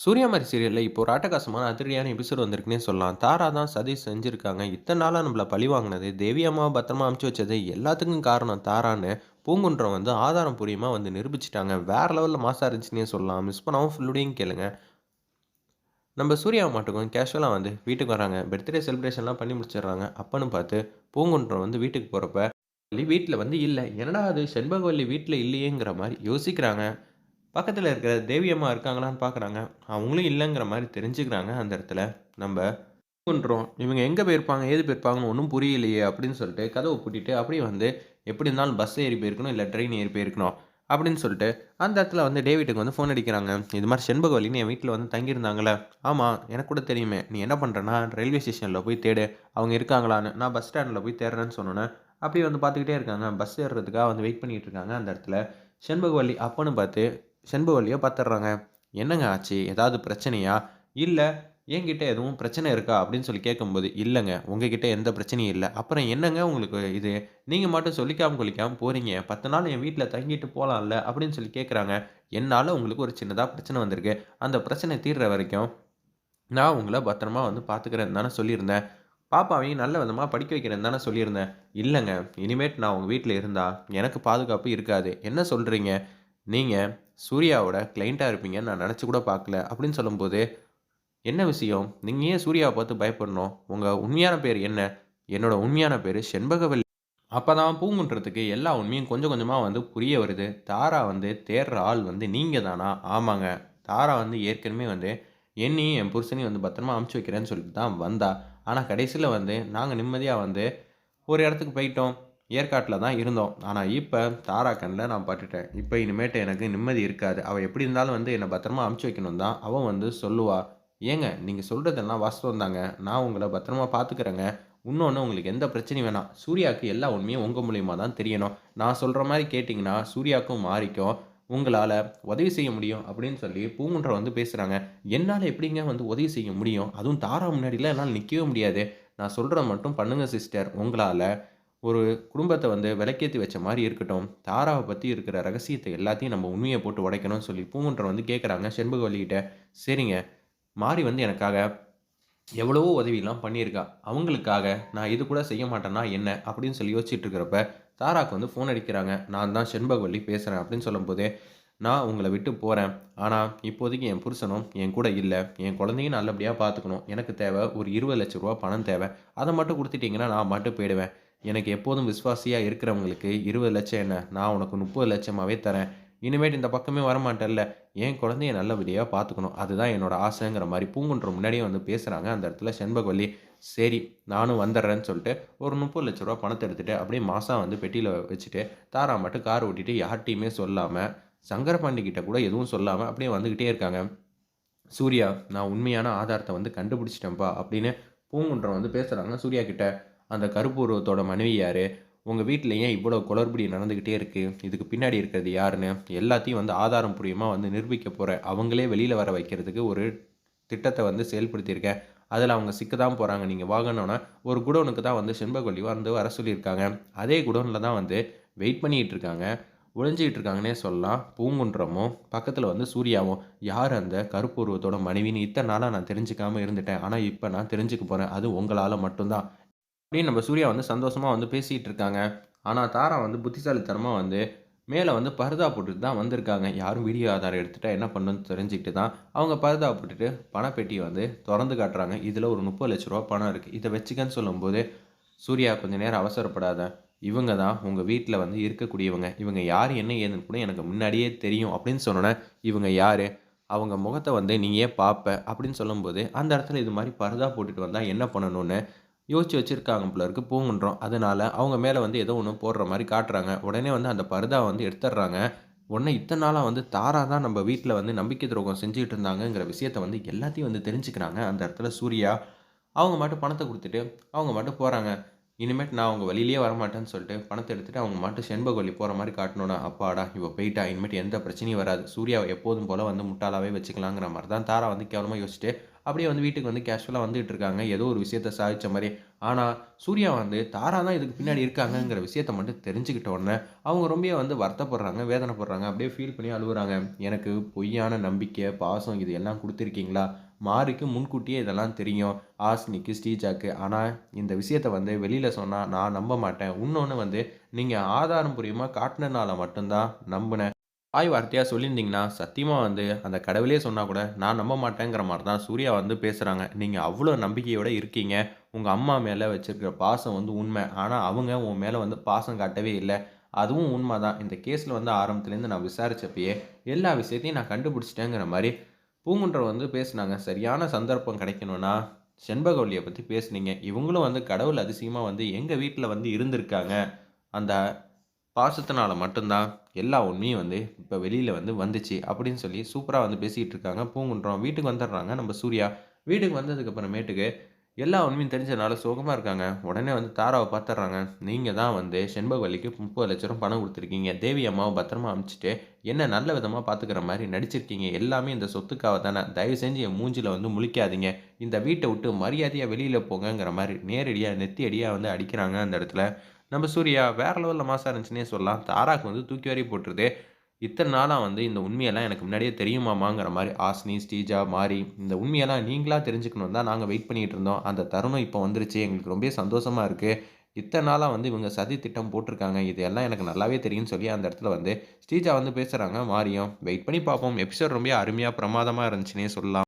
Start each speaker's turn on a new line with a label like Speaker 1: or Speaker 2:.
Speaker 1: சூர்யா மாரி இப்போ ஒரு அட்டகாசமான அதிரடியான எபிசோட் வந்திருக்குன்னே சொல்லலாம். தாரா தான் சதி செஞ்சுருக்காங்க இத்தனை நாளாக நம்மள பழி வாங்கினது தேவியம்மா பத்திரமா அமுச்சு வச்சது எல்லாத்துக்கும் காரணம் தாரான்னு பூங்குன்றம் வந்து ஆதாரம் பூரியமாக வந்து நிரூபிச்சிட்டாங்க வேற லெவலில் மாசா இருந்துச்சுன்னே சொல்லலாம். மிஸ் பண்ணாமல் ஃபுல்லுடையும் கேளுங்க. நம்ம சூர்யா மாட்டுக்கும் கேஷுவலாக வந்து வீட்டுக்கு வராங்க. பர்த்டே செலிப்ரேஷன்லாம் பண்ணி முடிச்சிடுறாங்க. அப்பன்னு பார்த்து பூங்குன்றம் வந்து வீட்டுக்கு போகிறப்ப வீட்டில் வந்து இல்லை என்னடா அது செண்பகவல்லி வீட்டில் இல்லையேங்கிற மாதிரி யோசிக்கிறாங்க. பக்கத்தில் இருக்கிற தேவியம்மா இருக்காங்களான்னு பார்க்குறாங்க. அவங்களும் இல்லைங்கிற மாதிரி தெரிஞ்சுக்கிறாங்க அந்த இடத்துல. நம்ம பண்ணுறோம் இவங்க எங்கே போயிருப்பாங்க, ஏது போயிருப்பாங்கன்னு ஒன்றும் புரியலையே அப்படின்னு சொல்லிட்டு கதவை பூட்டிட்டு அப்படியே வந்து எப்படி இருந்தாலும் பஸ் ஏறி போயிருக்கணும், இல்லை ட்ரெயின் ஏறி போயிருக்கணும் அப்படின்னு சொல்லிட்டு அந்த இடத்துல வந்து டேவிட்டுக்கு வந்து ஃபோன் அடிக்கிறாங்க. இது மாதிரி செண்பகவலின்னு என் வீட்டில் வந்து தங்கியிருந்தாங்களே ஆமாம் எனக்கு கூட தெரியுமே. நீ என்ன பண்ணுறேன்னா ரயில்வே ஸ்டேஷனில் போய் தேடு. அவங்க இருக்காங்களான்னு. நான் பஸ் ஸ்டாண்டில் போய் தேடுறேன்னு சொன்னோன்னே அப்படியே வந்து பார்த்துக்கிட்டே இருக்காங்க. பஸ் ஏறுறதுக்காக வந்து வெயிட் பண்ணிகிட்டு இருக்காங்க அந்த இடத்துல. செண்பகவல்லி அப்போன்னு பார்த்து செண்பகவல்லிய பார்த்துடுறாங்க. என்னங்க ஆச்சு? ஏதாவது பிரச்சனையா? இல்லை என்கிட்ட எதுவும் பிரச்சனை இருக்கா? அப்படின்னு சொல்லி கேட்கும்போது, இல்லைங்க உங்ககிட்ட எந்த பிரச்சனையும் இல்லை அப்புறம் என்னங்க உங்களுக்கு இது? நீங்கள் மட்டும் சொல்லிக்காமல் குளிக்காமல் போகிறீங்க பத்து நாள் என் வீட்டில் தங்கிட்டு போகலாம்ல அப்படின்னு சொல்லி கேட்குறாங்க. என்னால் உங்களுக்கு ஒரு சின்னதாக பிரச்சனை வந்திருக்கு. அந்த பிரச்சனை தீர்ற வரைக்கும் நான் உங்களை பத்திரமா வந்து பார்த்துக்கிறேன் தானே சொல்லியிருந்தேன். பாப்பாவையும் நல்ல விதமாக படிக்க வைக்கிறேன்னு தானே சொல்லியிருந்தேன். இல்லைங்க இனிமேட் நான் உங்கள் வீட்டில் இருந்தால் எனக்கு பாதுகாப்பு இருக்காது. என்ன சொல்கிறீங்க நீங்கள் சூர்யாவோட கிளைண்ட்டாக இருப்பீங்கன்னு நான் நினச்சி கூட பார்க்கல அப்படின்னு சொல்லும்போது, என்ன விஷயம்? நீங்கள் ஏன் சூர்யாவை பார்த்து பயப்படணும்? உங்கள் உண்மையான பேர் என்ன? என்னோட உண்மையான பேர் செண்பகவல்லி. அப்பதான் பூங்குன்றதுக்கு எல்லா உண்மையும் கொஞ்சம் கொஞ்சமாக வந்து புரிய வருது. தாரா வந்து தேடுற ஆள் வந்து நீங்கள் தானா? ஆமாங்க. தாரா வந்து ஏற்கனவே வந்து என்னையும் என் புருஷனையும் வந்து பத்திரமா அனுப்பிச்சு வைக்கிறேன்னு சொல்லிட்டு தான் வந்தா. ஆனால் கடைசியில் வந்து நாங்கள் நிம்மதியாக வந்து ஒரு இடத்துக்கு போயிட்டோம். ஏற்காட்டில் தான் இருந்தோம். ஆனால் இப்போ தாரா நான் பட்டுட்டேன். இப்போ இனிமேட்டு எனக்கு நிம்மதி இருக்காது. அவள் எப்படி இருந்தாலும் வந்து என்னை பத்திரமா அனுப்பிச்சி வைக்கணும் தான் அவன் வந்து சொல்லுவா. ஏங்க நீங்கள் சொல்கிறதெல்லாம் வாஸ்தவம் தாங்க. நான் உங்களை பத்திரமா பார்த்துக்கிறேங்க. இன்னொன்று உங்களுக்கு எந்த பிரச்சனையும் வேணாம். சூர்யாவுக்கு எல்லா உண்மையும் உங்கள் மூலியமாக தான் தெரியணும். நான் சொல்கிற மாதிரி கேட்டிங்கன்னா சூர்யாவுக்கும் மாறிக்கும் உங்களால் உதவி செய்ய முடியும் அப்படின்னு சொல்லி பூங்குன்றம் வந்து பேசுகிறாங்க என்னால் எப்படிங்க வந்து உதவி செய்ய முடியும்? அதுவும் தாரா முன்னாடியில் என்னால் நிற்கவே முடியாது. நான் சொல்கிறத மட்டும் பண்ணுங்கள் சிஸ்டர். உங்களால் ஒரு குடும்பத்தை வந்து விளக்கேத்தி வச்ச மாதிரி இருக்கட்டும். தாராவை பற்றி இருக்கிற ரகசியத்தை எல்லாத்தையும் நம்ம உண்மையை போட்டு உடைக்கணும்னு சொல்லி பூங்குன்றம் வந்து கேட்குறாங்க செண்பகவல்லிக்கிட்ட சரிங்க. மாறி வந்து எனக்காக எவ்வளவோ உதவியெல்லாம் பண்ணியிருக்கா. அவங்களுக்காக நான் இது கூட செய்ய மாட்டேன்னா என்ன? அப்படின்னு சொல்லி யோசிச்சுட்டு இருக்கிறப்ப, தாராக்கு வந்து ஃபோன் அடிக்கிறாங்க. நான் தான் செண்பகவல்லி பேசுகிறேன் அப்படின்னு சொல்லும்போது, நான் உங்களை விட்டு போகிறேன் ஆனால் இப்போதைக்கு என் புருஷனும் என் கூட இல்லை என் குழந்தையும் நல்லபடியாக பார்த்துக்கணும். எனக்கு தேவை ஒரு இருபது லட்ச ரூபா பணம் தேவை. அதை மட்டும் கொடுத்துட்டிங்கன்னா நான் மட்டும் போயிடுவேன். எனக்கு எப்போதும் விஸ்வாசியாக இருக்கிறவங்களுக்கு இருபது லட்சம் என்ன? நான் உனக்கு 30,00,000மாவே தரேன். இனிமேட்டு இந்த பக்கமே வரமாட்டேன்ல என் குழந்தைய நல்லபடியாக பார்த்துக்கணும். அதுதான் என்னோட ஆசைங்கிற மாதிரி பூங்குன்றம் முன்னாடியே வந்து பேசுகிறாங்க அந்த இடத்துல செண்பகவல்லி. சரி நானும் வந்துடுறேன்னு சொல்லிட்டு ஒரு முப்பது லட்ச ரூபா பணத்தை எடுத்துகிட்டு அப்படியே மாதம் வந்து பெட்டியில் வச்சுட்டு, தாரா மட்டும் கார் ஓட்டிட்டு யார்கிட்டையுமே சொல்லாமல் சங்கரபாண்டி கிட்ட கூட எதுவும் சொல்லாமல் அப்படியே வந்துக்கிட்டே இருக்காங்க. சூர்யா நான் உண்மையான ஆதாரத்தை வந்து கண்டுபிடிச்சிட்டேன்ப்பா அப்படின்னு பூங்குன்றம் வந்து பேசுகிறாங்க சூர்யா கிட்ட. அந்த கருப்புருவத்தோட மனைவி யார் உங்கள் வீட்டில் ஏன் இவ்வளோ குளறுபடி நடந்துக்கிட்டே இருக்குது இதுக்கு பின்னாடி இருக்கிறது யாருன்னு எல்லாத்தையும் வந்து ஆதாரம் பூர்வமா வந்து நிரூபிக்க போகிற அவங்களே வெளியில் வர வைக்கிறதுக்கு ஒரு திட்டத்தை வந்து செயல்படுத்தியிருக்கேன். அதில் அவங்க சிக்க தான் போகிறாங்க நீங்கள் வாங்கினோன்னா ஒரு குடோனுக்கு தான் வந்து செண்பகொல்லி வந்து வர சொல்லியிருக்காங்க. அதே குடோனில் தான் வந்து வெயிட் பண்ணிகிட்டு இருக்காங்க. ஒழிஞ்சிக்கிட்டு இருக்காங்கன்னே சொல்லலாம். பூங்குன்றமும், பக்கத்தில் வந்து சூர்யாவும். யார் அந்த கருப்பூர்வத்தோட மனைவின்னு இத்தனை நாளாக நான் தெரிஞ்சுக்காமல் இருந்துட்டேன். ஆனால் இப்போ நான் தெரிஞ்சுக்க போகிறேன் அது உங்களால் மட்டும்தான் அப்படின்னு நம்ம சூர்யா வந்து சந்தோஷமாக வந்து பேசிகிட்டு இருக்காங்க. ஆனால் தாரா வந்து புத்திசாலித்தனமாக வந்து மேலே வந்து பர்தா போட்டுட்டு தான் வந்திருக்காங்க. யாரும் வீடியோ ஆதாரம் எடுத்துகிட்டா என்ன பண்ணணும்னு தெரிஞ்சுக்கிட்டு தான் அவங்க பர்தா போட்டுட்டு பணப்பெட்டியை வந்து திறந்து காட்டுறாங்க. இதில் ஒரு முப்பது லட்ச ரூபா பணம் இருக்குது இதை வச்சுக்கன்னு சொல்லும்போது, சூர்யா கொஞ்ச நேரம் அவசரப்படாத. இவங்க தான் உங்கள் வீட்டில் வந்து இருக்கக்கூடியவங்க. இவங்க யார் என்ன ஏதுன்னு கூட எனக்கு முன்னாடியே தெரியும் அப்படின்னு சொன்னோன்னே இவங்க யார் அவங்க முகத்தை வந்து நீயே பார்ப்ப அப்படின்னு சொல்லும்போது, அந்த இடத்துல இது மாதிரி பர்தா போட்டுட்டு வந்தால் என்ன பண்ணணும்னு யோசிச்சு வச்சுருக்காங்க போல இருக்குது பூங்குன்றம். அதனால அவங்க மேலே வந்து ஏதோ ஒன்று போடுற மாதிரி காட்டுறாங்க. உடனே வந்து அந்த பர்தா வந்து எடுத்துடுறாங்க. உடனே இத்தனை நாளாக வந்து தாரா தான் நம்ம வீட்டில் வந்து நம்பிக்கை துரோகம் செஞ்சுக்கிட்டு இருந்தாங்கங்கிற விஷயத்த வந்து எல்லாத்தையும் வந்து தெரிஞ்சுக்கிறாங்க அந்த இடத்துல சூர்யா. அவங்க மட்டும் பணத்தை கொடுத்துட்டு அவங்க மட்டும் போகிறாங்க இனிமேட்டு நான் அவங்க வழியிலேயே வரமாட்டேன்னு சொல்லிட்டு பணத்தை எடுத்துட்டு அவங்க மட்டும் செண்பகொல்லி போகிற மாதிரி காட்டணும்னா அப்பாடா! இவ போயிட்டா. இனிமேட்டு எந்த பிரச்சனையும் வராது. சூர்யாவை எப்போதும் போல் வந்து முட்டாளாவே வச்சுக்கலாங்கிற மாதிரி தான் தாரா வந்து கேவலமாக யோசிச்சுட்டு, அப்படியே வந்து வீட்டுக்கு வந்து கேஷுவலாக வந்துட்டு இருக்காங்க. ஏதோ ஒரு விஷயத்த சாதித்த மாதிரி ஆனால் சூர்யா வந்து தாரா தான் இதுக்கு பின்னாடி இருக்காங்கங்கிற விஷயத்த மட்டும் தெரிஞ்சுக்கிட்ட உடனே, அவங்க ரொம்பவே வந்து வருத்தப்படுறாங்க, வேதனைப்படுறாங்க. அப்படியே ஃபீல் பண்ணி அழுகுறாங்க எனக்கு பொய்யான நம்பிக்கை, பாசம் இது எல்லாம் கொடுத்துருக்கீங்களா மாரிக்கு முன்கூட்டியே இதெல்லாம் தெரியும். ஆஸ்னிக்கு ஸ்ரீஜாக்கு. ஆனால் இந்த விஷயத்த வந்து வெளியில் சொன்னால் நான் நம்ப மாட்டேன். இன்னொன்று வந்து நீங்கள் ஆதாரம் புரியுமா காட்டுனனால மட்டும்தான் நம்பினேன் வாய் வார்த்தையாக சொல்லியிருந்தீங்கன்னா, சத்தியமாக வந்து அந்த கடவுளே சொன்னால் கூட நான் நம்ப மாட்டேங்கிற மாதிரி தான் சூர்யா வந்து பேசுகிறாங்க நீங்கள் அவ்வளோ நம்பிக்கையோடு இருக்கீங்க. உங்கள் அம்மா மேலே வச்சுருக்கிற பாசம் வந்து உண்மை ஆனால் அவங்க உன் மேலே வந்து பாசம் காட்டவே இல்லை அதுவும் உண்மை தான். இந்த கேஸில் வந்து ஆரம்பத்துலேருந்து நான் விசாரிச்சப்பயே, எல்லா விஷயத்தையும் நான் கண்டுபிடிச்சிட்டேங்கிற மாதிரி பூங்குன்றவர் வந்து பேசுனாங்க. சரியான சந்தர்ப்பம் கிடைக்கணும்னா, செண்பகவல்லியை பற்றி பேசுனீங்க. இவங்களும் வந்து கடவுள் அதிசயமாக வந்து எங்கள் வீட்டில் வந்து இருந்திருக்காங்க. அந்த பாசத்தினால மட்டும்தான் எல்லா உண்மையும் வந்து இப்போ வெளியில் வந்து வந்துச்சு. அப்படின்னு சொல்லி சூப்பராக வந்து பேசிக்கிட்டு இருக்காங்க பூங்குன்றம். வீட்டுக்கு வந்துடுறாங்க நம்ம சூர்யா. வீட்டுக்கு வந்ததுக்கப்புறமேட்டுக்கு எல்லா உண்மையும் தெரிஞ்சதுனால சோகமாக இருக்காங்க. உடனே வந்து தாராவை பார்த்துட்றாங்க நீங்கள் தான் வந்து செண்பகவல்லிக்கு முப்பது லட்ச ரூபா பணம் கொடுத்துருக்கீங்க தேவி அம்மாவை பத்திரமா அமைச்சிட்டு என்ன நல்ல விதமாக பார்த்துக்கிற மாதிரி நடிச்சிருக்கீங்க. எல்லாமே இந்த சொத்துக்காக தானே. தயவு செஞ்சு என் மூஞ்சில் வந்து முழிக்காதீங்க. இந்த வீட்டை விட்டு மரியாதையாக வெளியில் போங்கங்கிற மாதிரி நேரடியாக நெத்தியடியாக வந்து அடிக்கிறாங்க அந்த இடத்துல. நம்ம சூர்யா வேற லெவலில் மாசாக இருந்துச்சுன்னே சொல்லலாம். தாராக்கு வந்து தூக்கி வாரி போட்டுருது. இத்தனை நாளாக வந்து இந்த உண்மையெல்லாம் எனக்கு முன்னாடியே தெரியுமாமாங்கிற மாதிரி ஆஸ்னி ஸ்ரீஜா, மாறி இந்த உண்மையெல்லாம் நீங்களாக தெரிஞ்சுக்கணும் தான் நாங்கள் வெயிட் பண்ணிகிட்டு இருந்தோம். அந்த தருணம் இப்போ வந்துருச்சு. எங்களுக்கு ரொம்பவே சந்தோஷமாக இருக்குது இத்தனை நாளாக வந்து இவங்க சதி திட்டம் போட்டிருக்காங்க இது எல்லாம் எனக்கு நல்லாவே தெரியும்னு சொல்லி அந்த இடத்துல வந்து ஸ்ரீஜா வந்து பேசுகிறாங்க மாரியும். வெயிட் பண்ணி பார்ப்போம். எபிசோட் ரொம்ப அருமையாக பிரமாதமாக இருந்துச்சுன்னே சொல்லலாம்.